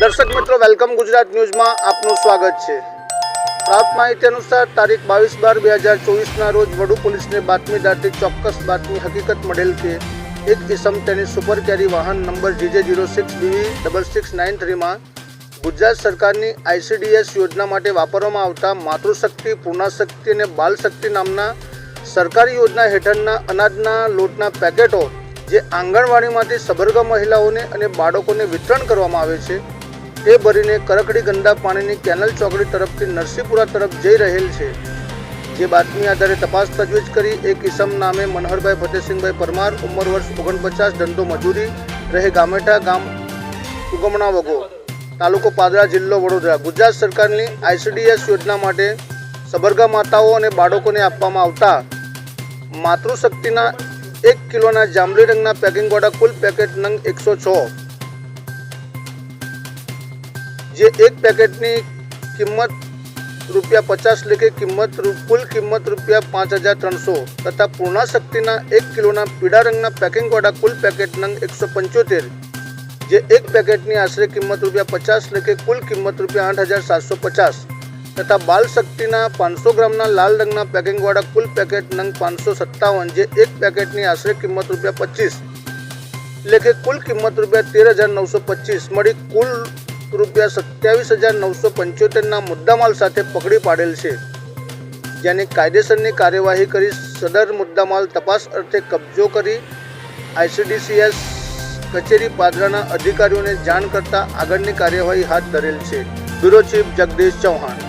દર્શક મિત્રો, વેલકમ ગુજરાત ન્યૂઝમાં આપનું સ્વાગત છે. પ્રાપ્ત માહિતી અનુસાર, તારીખ બાવીસ બાર બે હજાર ચોવીસના રોજ વડુ પોલીસને બાતમીદારથી ચોક્કસ બાતમી હકીકત મળેલ કે એક ઇસમ તેની સુપર કેરી વાહન number GJ zero six BV double six nine થ્રીમાં Gujarat સરકારની આઈસીડીએસ યોજના માટે વાપરવામાં આવતા માતૃશક્તિ, પૂર્ણાશક્તિ અને બાલશક્તિ નામના સરકારી યોજના હેઠળના અનાજના લોટના પેકેટો જે આંગણવાડીમાંથી સબરગા મહિલાઓને અને બાળકોને વિતરણ કરવામાં આવે છે તે ભરીને કરકડી ગંદા પાણીની કેનલ ચોકડી તરફથી નરસિંહપુરા તરફ જઈ રહેલ છે. જે બાતમી આધારે તપાસ તજવીજ કરી એક ઇસમ નામે મનહરભાઈ ફતેસિંહભાઈ પરમાર, ઉંમર વર્ષ ઓગણપચાસ, ધંધો મજૂરી, રહે ગામેઠા ગામ ઉગમણા વગો, તાલુકો પાદરા જિલ્લો વડોદરા. ગુજરાત સરકારની આઈસીડીએસ યોજના માટે સબરગા માતાઓ અને બાળકોને આપવામાં આવતા માતૃશક્તિના એક કિલોના જાંબલી રંગના પેકિંગ પેકિંગવાળા કુલ પેકેટ નંગ એકસો છ. જે એક પેકેટની કિંમત રૂપિયા પચાસ લેખે કિંમત કુલ કિંમત રૂપિયા પાંચ હજાર ત્રણસો તથા પૂર્ણાશક્તિના એક કિલોના પીળા રંગના પેકિંગવાળા કુલ પેકેટ નંગ એકસો પંચોતેર. જે એક પેકેટની આશરે કિંમત રૂપિયા પચાસ લેખે કુલ કિંમત રૂપિયા આઠ હજાર સાતસો પચાસ તથા બાલ શક્તિના પાંચસો ગ્રામના લાલ રંગના પેકિંગવાળા કુલ પેકેટ નંગ પાંચસો સત્તાવન. જે એક પેકેટની આશરે કિંમત રૂપિયા પચીસ લેખે કુલ કિંમત રૂપિયા તેર હજાર નવસો પચીસ. મળી કુલ રૂપિયા સત્યાવીસ હજાર નવસો પંચોતેરના મુદ્દામાલ સાથે પકડી પાડેલ છે, જેની કાયદેસરની કાર્યવાહી કરી સદર મુદ્દામાલ તપાસ અર્થે કબજો કરી આઈસીડીસીએસ કચેરી પાદરાના અધિકારીઓને જાણ કરતા આગળની કાર્યવાહી હાથ ધરેલ છે. Bureau chief Jagdish Chauhan